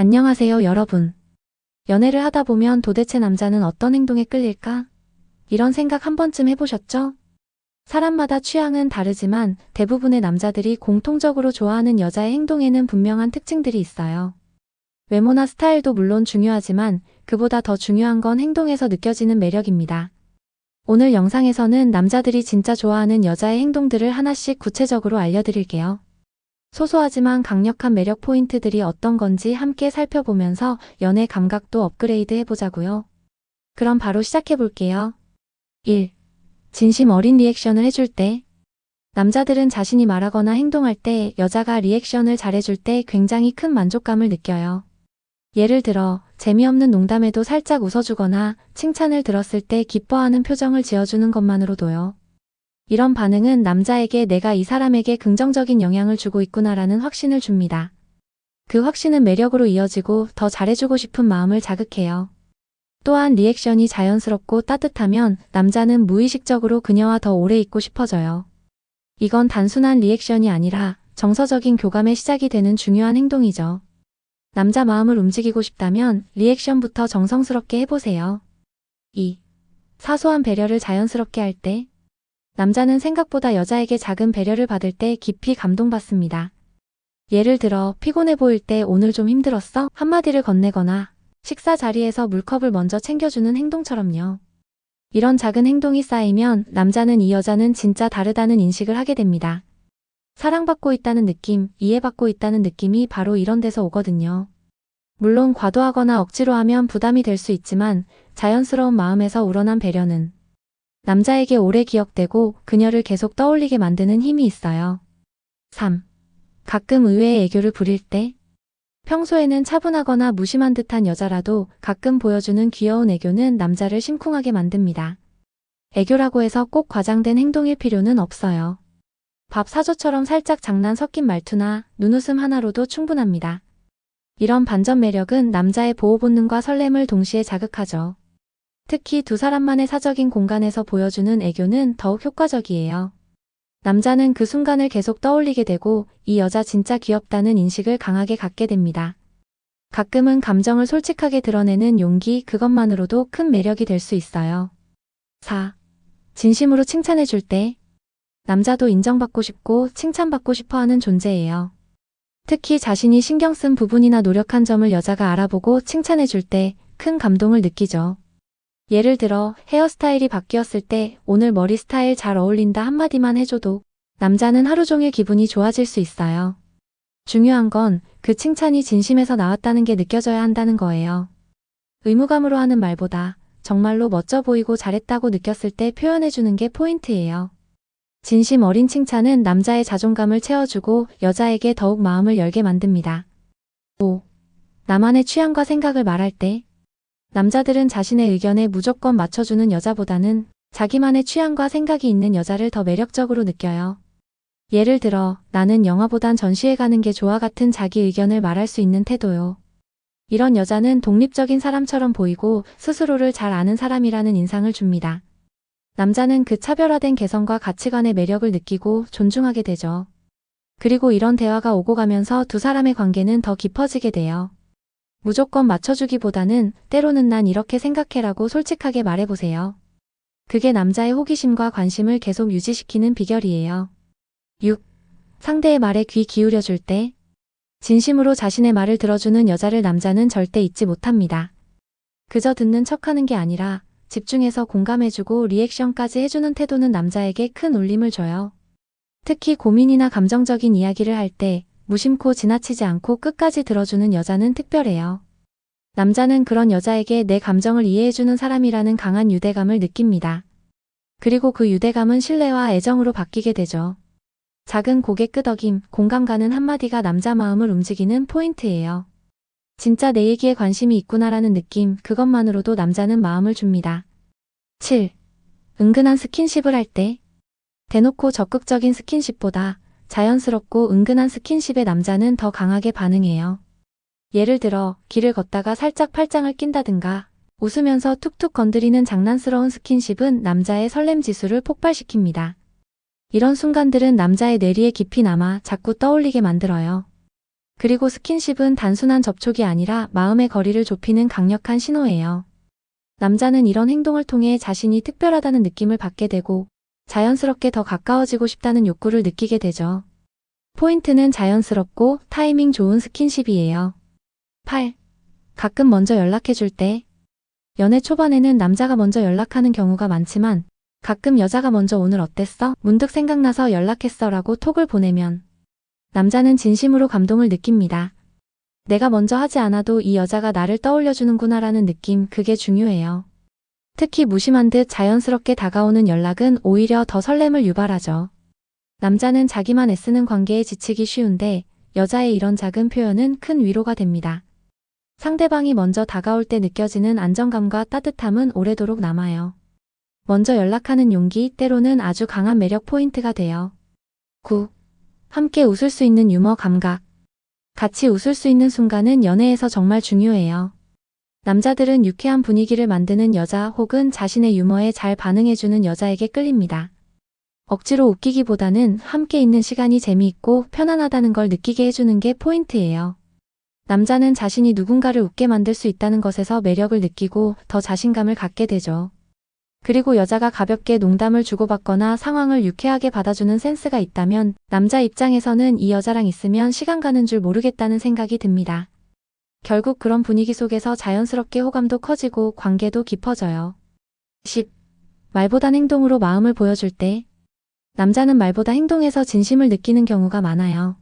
안녕하세요, 여러분. 연애를 하다 보면 도대체 남자는 어떤 행동에 끌릴까? 이런 생각 한 번쯤 해보셨죠? 사람마다 취향은 다르지만 대부분의 남자들이 공통적으로 좋아하는 여자의 행동에는 분명한 특징들이 있어요. 외모나 스타일도 물론 중요하지만 그보다 더 중요한 건 행동에서 느껴지는 매력입니다. 오늘 영상에서는 남자들이 진짜 좋아하는 여자의 행동들을 하나씩 구체적으로 알려드릴게요. 소소하지만 강력한 매력 포인트들이 어떤 건지 함께 살펴보면서 연애 감각도 업그레이드 해보자고요. 그럼 바로 시작해볼게요. 1. 진심 어린 리액션을 해줄 때. 남자들은 자신이 말하거나 행동할 때 여자가 리액션을 잘해줄 때 굉장히 큰 만족감을 느껴요. 예를 들어, 재미없는 농담에도 살짝 웃어주거나 칭찬을 들었을 때 기뻐하는 표정을 지어주는 것만으로도요. 이런 반응은 남자에게 내가 이 사람에게 긍정적인 영향을 주고 있구나라는 확신을 줍니다. 그 확신은 매력으로 이어지고 더 잘해주고 싶은 마음을 자극해요. 또한 리액션이 자연스럽고 따뜻하면 남자는 무의식적으로 그녀와 더 오래 있고 싶어져요. 이건 단순한 리액션이 아니라 정서적인 교감의 시작이 되는 중요한 행동이죠. 남자 마음을 움직이고 싶다면 리액션부터 정성스럽게 해보세요. 2. 사소한 배려를 자연스럽게 할 때. 남자는 생각보다 여자에게 작은 배려를 받을 때 깊이 감동받습니다. 예를 들어 피곤해 보일 때 오늘 좀 힘들었어? 한마디를 건네거나 식사 자리에서 물컵을 먼저 챙겨주는 행동처럼요. 이런 작은 행동이 쌓이면 남자는 이 여자는 진짜 다르다는 인식을 하게 됩니다. 사랑받고 있다는 느낌, 이해받고 있다는 느낌이 바로 이런 데서 오거든요. 물론 과도하거나 억지로 하면 부담이 될 수 있지만 자연스러운 마음에서 우러난 배려는 남자에게 오래 기억되고 그녀를 계속 떠올리게 만드는 힘이 있어요. 3. 가끔 의외의 애교를 부릴 때 평소에는 차분하거나 무심한 듯한 여자라도 가끔 보여주는 귀여운 애교는 남자를 심쿵하게 만듭니다. 애교라고 해서 꼭 과장된 행동일 필요는 없어요. 밥 사줘처럼 살짝 장난 섞인 말투나 눈웃음 하나로도 충분합니다. 이런 반전 매력은 남자의 보호 본능과 설렘을 동시에 자극하죠. 특히 두 사람만의 사적인 공간에서 보여주는 애교는 더욱 효과적이에요. 남자는 그 순간을 계속 떠올리게 되고 이 여자 진짜 귀엽다는 인식을 강하게 갖게 됩니다. 가끔은 감정을 솔직하게 드러내는 용기 그것만으로도 큰 매력이 될 수 있어요. 4. 진심으로 칭찬해 줄 때. 남자도 인정받고 싶고 칭찬받고 싶어 하는 존재예요. 특히 자신이 신경 쓴 부분이나 노력한 점을 여자가 알아보고 칭찬해 줄 때 큰 감동을 느끼죠. 예를 들어 헤어스타일이 바뀌었을 때 오늘 머리 스타일 잘 어울린다 한마디만 해줘도 남자는 하루 종일 기분이 좋아질 수 있어요. 중요한 건 그 칭찬이 진심에서 나왔다는 게 느껴져야 한다는 거예요. 의무감으로 하는 말보다 정말로 멋져 보이고 잘했다고 느꼈을 때 표현해주는 게 포인트예요. 진심 어린 칭찬은 남자의 자존감을 채워주고 여자에게 더욱 마음을 열게 만듭니다. 5. 나만의 취향과 생각을 말할 때 남자들은 자신의 의견에 무조건 맞춰주는 여자보다는 자기만의 취향과 생각이 있는 여자를 더 매력적으로 느껴요. 예를 들어, 나는 영화보단 전시회 가는 게 좋아 같은 자기 의견을 말할 수 있는 태도요. 이런 여자는 독립적인 사람처럼 보이고 스스로를 잘 아는 사람이라는 인상을 줍니다. 남자는 그 차별화된 개성과 가치관의 매력을 느끼고 존중하게 되죠. 그리고 이런 대화가 오고 가면서 두 사람의 관계는 더 깊어지게 돼요. 무조건 맞춰주기보다는 때로는 난 이렇게 생각해라고 솔직하게 말해보세요. 그게 남자의 호기심과 관심을 계속 유지시키는 비결이에요. 6. 상대의 말에 귀 기울여줄 때 진심으로 자신의 말을 들어주는 여자를 남자는 절대 잊지 못합니다. 그저 듣는 척하는 게 아니라 집중해서 공감해주고 리액션까지 해주는 태도는 남자에게 큰 울림을 줘요. 특히 고민이나 감정적인 이야기를 할 때 무심코 지나치지 않고 끝까지 들어주는 여자는 특별해요. 남자는 그런 여자에게 내 감정을 이해해주는 사람이라는 강한 유대감을 느낍니다. 그리고 그 유대감은 신뢰와 애정으로 바뀌게 되죠. 작은 고개 끄덕임, 공감 가는 한마디가 남자 마음을 움직이는 포인트예요. 진짜 내 얘기에 관심이 있구나라는 느낌, 그것만으로도 남자는 마음을 줍니다. 7. 은근한 스킨십을 할 때. 대놓고 적극적인 스킨십보다 자연스럽고 은근한 스킨십에 남자는 더 강하게 반응해요. 예를 들어, 길을 걷다가 살짝 팔짱을 낀다든가, 웃으면서 툭툭 건드리는 장난스러운 스킨십은 남자의 설렘 지수를 폭발시킵니다. 이런 순간들은 남자의 뇌리에 깊이 남아 자꾸 떠올리게 만들어요. 그리고 스킨십은 단순한 접촉이 아니라 마음의 거리를 좁히는 강력한 신호예요. 남자는 이런 행동을 통해 자신이 특별하다는 느낌을 받게 되고 자연스럽게 더 가까워지고 싶다는 욕구를 느끼게 되죠. 포인트는 자연스럽고 타이밍 좋은 스킨십이에요. 8. 가끔 먼저 연락해줄 때. 연애 초반에는 남자가 먼저 연락하는 경우가 많지만 가끔 여자가 먼저 오늘 어땠어? 문득 생각나서 연락했어 라고 톡을 보내면 남자는 진심으로 감동을 느낍니다. 내가 먼저 하지 않아도 이 여자가 나를 떠올려주는구나 라는 느낌, 그게 중요해요. 특히 무심한 듯 자연스럽게 다가오는 연락은 오히려 더 설렘을 유발하죠. 남자는 자기만 애쓰는 관계에 지치기 쉬운데 여자의 이런 작은 표현은 큰 위로가 됩니다. 상대방이 먼저 다가올 때 느껴지는 안정감과 따뜻함은 오래도록 남아요. 먼저 연락하는 용기, 때로는 아주 강한 매력 포인트가 돼요. 9. 함께 웃을 수 있는 유머 감각. 같이 웃을 수 있는 순간은 연애에서 정말 중요해요. 남자들은 유쾌한 분위기를 만드는 여자 혹은 자신의 유머에 잘 반응해주는 여자에게 끌립니다. 억지로 웃기기보다는 함께 있는 시간이 재미있고 편안하다는 걸 느끼게 해주는 게 포인트예요. 남자는 자신이 누군가를 웃게 만들 수 있다는 것에서 매력을 느끼고 더 자신감을 갖게 되죠. 그리고 여자가 가볍게 농담을 주고받거나 상황을 유쾌하게 받아주는 센스가 있다면 남자 입장에서는 이 여자랑 있으면 시간 가는 줄 모르겠다는 생각이 듭니다. 결국 그런 분위기 속에서 자연스럽게 호감도 커지고 관계도 깊어져요. 10. 말보단 행동으로 마음을 보여줄 때 남자는 말보다 행동에서 진심을 느끼는 경우가 많아요.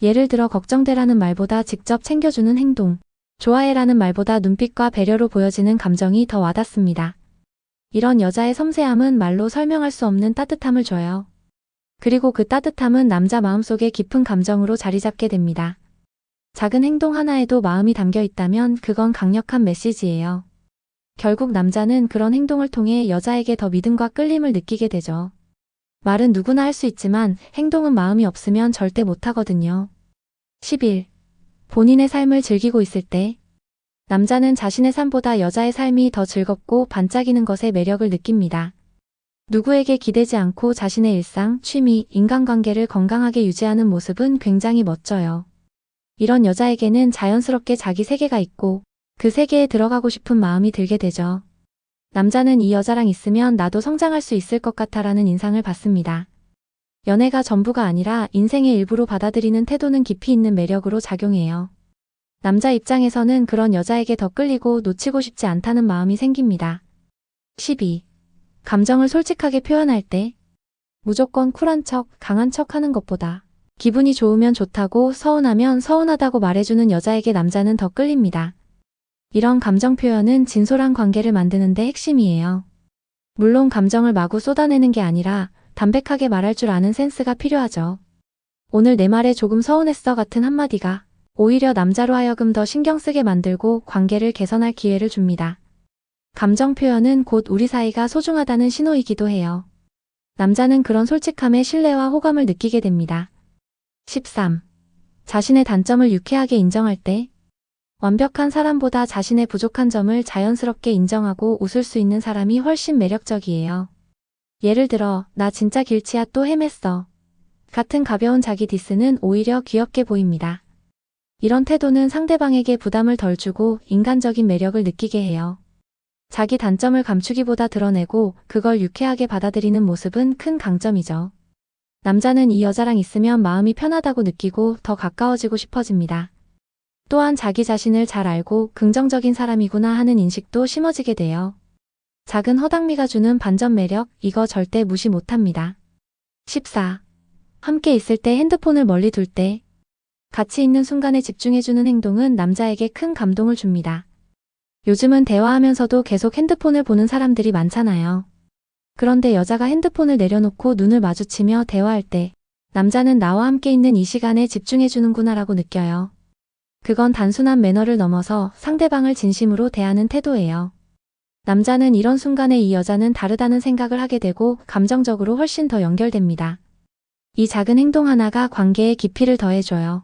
예를 들어 걱정되라는 말보다 직접 챙겨주는 행동, 좋아해라는 말보다 눈빛과 배려로 보여지는 감정이 더 와닿습니다. 이런 여자의 섬세함은 말로 설명할 수 없는 따뜻함을 줘요. 그리고 그 따뜻함은 남자 마음속에 깊은 감정으로 자리 잡게 됩니다. 작은 행동 하나에도 마음이 담겨 있다면 그건 강력한 메시지예요. 결국 남자는 그런 행동을 통해 여자에게 더 믿음과 끌림을 느끼게 되죠. 말은 누구나 할 수 있지만 행동은 마음이 없으면 절대 못하거든요. 11. 본인의 삶을 즐기고 있을 때 남자는 자신의 삶보다 여자의 삶이 더 즐겁고 반짝이는 것에 매력을 느낍니다. 누구에게 기대지 않고 자신의 일상, 취미, 인간관계를 건강하게 유지하는 모습은 굉장히 멋져요. 이런 여자에게는 자연스럽게 자기 세계가 있고 그 세계에 들어가고 싶은 마음이 들게 되죠. 남자는 이 여자랑 있으면 나도 성장할 수 있을 것 같아라는 인상을 받습니다. 연애가 전부가 아니라 인생의 일부로 받아들이는 태도는 깊이 있는 매력으로 작용해요. 남자 입장에서는 그런 여자에게 더 끌리고 놓치고 싶지 않다는 마음이 생깁니다. 12. 감정을 솔직하게 표현할 때 무조건 쿨한 척, 강한 척 하는 것보다 기분이 좋으면 좋다고 서운하면 서운하다고 말해주는 여자에게 남자는 더 끌립니다. 이런 감정 표현은 진솔한 관계를 만드는 데 핵심이에요. 물론 감정을 마구 쏟아내는 게 아니라 담백하게 말할 줄 아는 센스가 필요하죠. 오늘 내 말에 조금 서운했어 같은 한마디가 오히려 남자로 하여금 더 신경 쓰게 만들고 관계를 개선할 기회를 줍니다. 감정 표현은 곧 우리 사이가 소중하다는 신호이기도 해요. 남자는 그런 솔직함에 신뢰와 호감을 느끼게 됩니다. 13. 자신의 단점을 유쾌하게 인정할 때 완벽한 사람보다 자신의 부족한 점을 자연스럽게 인정하고 웃을 수 있는 사람이 훨씬 매력적이에요. 예를 들어, 나 진짜 길치야 또 헤맸어. 같은 가벼운 자기 디스는 오히려 귀엽게 보입니다. 이런 태도는 상대방에게 부담을 덜 주고 인간적인 매력을 느끼게 해요. 자기 단점을 감추기보다 드러내고 그걸 유쾌하게 받아들이는 모습은 큰 강점이죠. 남자는 이 여자랑 있으면 마음이 편하다고 느끼고 더 가까워지고 싶어집니다. 또한 자기 자신을 잘 알고 긍정적인 사람이구나 하는 인식도 심어지게 돼요. 작은 허당미가 주는 반전 매력, 이거 절대 무시 못합니다. 14. 함께 있을 때 핸드폰을 멀리 둘 때, 같이 있는 순간에 집중해주는 행동은 남자에게 큰 감동을 줍니다. 요즘은 대화하면서도 계속 핸드폰을 보는 사람들이 많잖아요. 그런데 여자가 핸드폰을 내려놓고 눈을 마주치며 대화할 때 남자는 나와 함께 있는 이 시간에 집중해주는구나라고 느껴요. 그건 단순한 매너를 넘어서 상대방을 진심으로 대하는 태도예요. 남자는 이런 순간에 이 여자는 다르다는 생각을 하게 되고 감정적으로 훨씬 더 연결됩니다. 이 작은 행동 하나가 관계에 깊이를 더해줘요.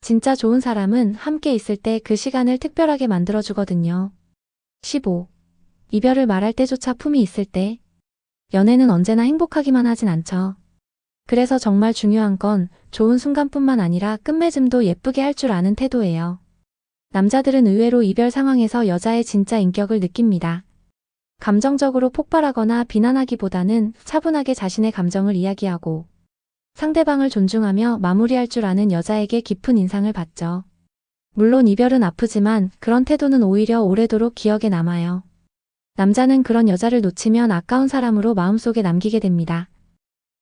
진짜 좋은 사람은 함께 있을 때 그 시간을 특별하게 만들어주거든요. 15. 이별을 말할 때조차 품이 있을 때, 연애는 언제나 행복하기만 하진 않죠. 그래서 정말 중요한 건 좋은 순간뿐만 아니라 끝맺음도 예쁘게 할 줄 아는 태도예요. 남자들은 의외로 이별 상황에서 여자의 진짜 인격을 느낍니다. 감정적으로 폭발하거나 비난하기보다는 차분하게 자신의 감정을 이야기하고 상대방을 존중하며 마무리할 줄 아는 여자에게 깊은 인상을 받죠. 물론 이별은 아프지만 그런 태도는 오히려 오래도록 기억에 남아요. 남자는 그런 여자를 놓치면 아까운 사람으로 마음속에 남기게 됩니다.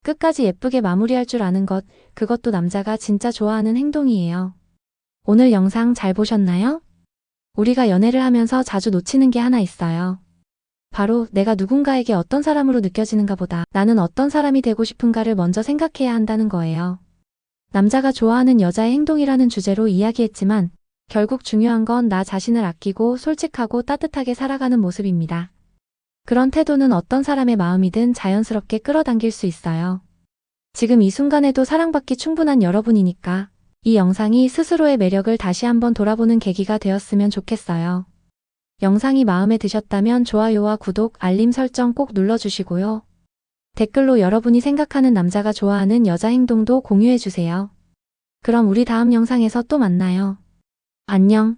끝까지 예쁘게 마무리할 줄 아는 것, 그것도 남자가 진짜 좋아하는 행동이에요. 오늘 영상 잘 보셨나요? 우리가 연애를 하면서 자주 놓치는 게 하나 있어요. 바로 내가 누군가에게 어떤 사람으로 느껴지는가 보다 나는 어떤 사람이 되고 싶은가를 먼저 생각해야 한다는 거예요. 남자가 좋아하는 여자의 행동이라는 주제로 이야기했지만 결국 중요한 건 나 자신을 아끼고 솔직하고 따뜻하게 살아가는 모습입니다. 그런 태도는 어떤 사람의 마음이든 자연스럽게 끌어당길 수 있어요. 지금 이 순간에도 사랑받기 충분한 여러분이니까 이 영상이 스스로의 매력을 다시 한번 돌아보는 계기가 되었으면 좋겠어요. 영상이 마음에 드셨다면 좋아요와 구독, 알림 설정 꼭 눌러주시고요. 댓글로 여러분이 생각하는 남자가 좋아하는 여자 행동도 공유해주세요. 그럼 우리 다음 영상에서 또 만나요. 안녕.